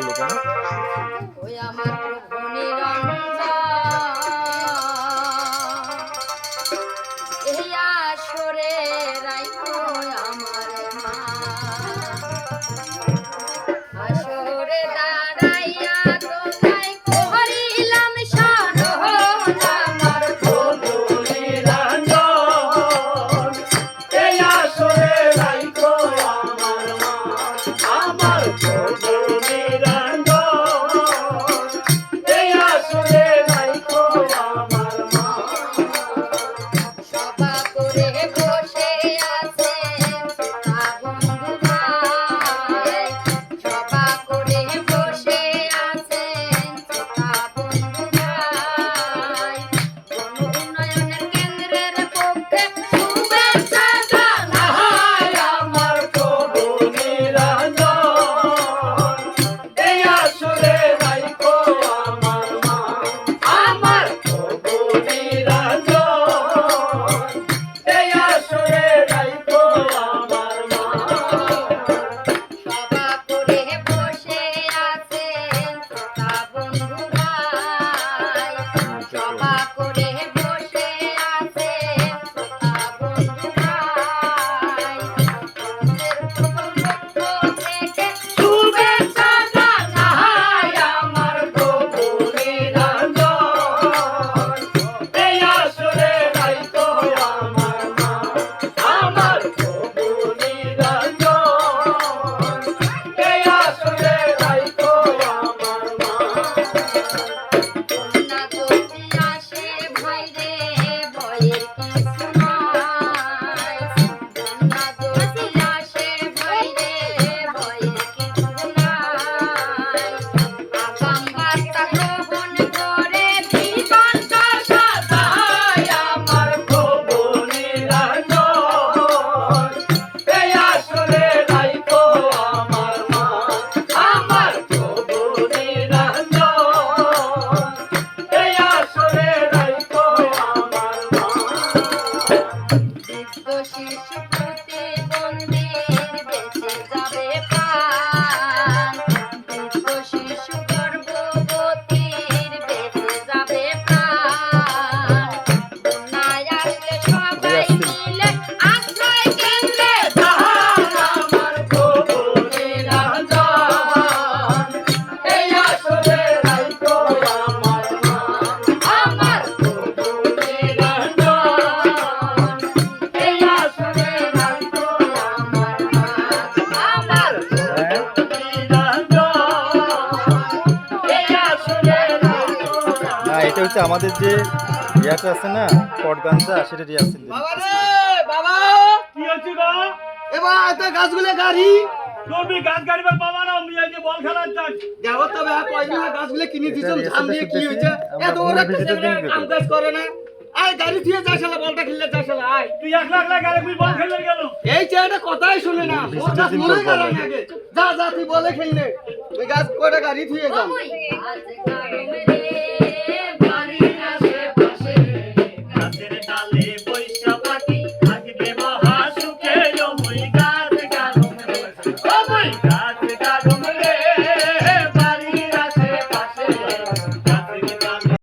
হলো কেন? করে এটা হচ্ছে আমাদের যে ইয়াটা আছে না পটগানটা সেটা রিহার্সেল বাবা রে বাবা! কি হচ্ছে গো? এবার এত গাছগুলো গাড়ি। তুমি গাছ গাড়িবার পাবা না আমি এই যে বল খেলার চাই দেখো তো ভাই কয়দিন গাছগুলো কিনে দিছো এটা ধান দিয়ে কি হয়েছে এত বড় একটা। কাম কাজ করে না। আয় গাড়ি দিয়ে যাই শালা বলটা খেললে যাই শালা আয়। তুই এক লাখ লাখ গাড়ি বল খেলে গেল এই ছেলেটা কথাই শুনে না বেশি ওর গাছ দিন গেল না। যা যা তুই বলে খেললে ওই গাছ কয়টা গাড়ি কারও মেরে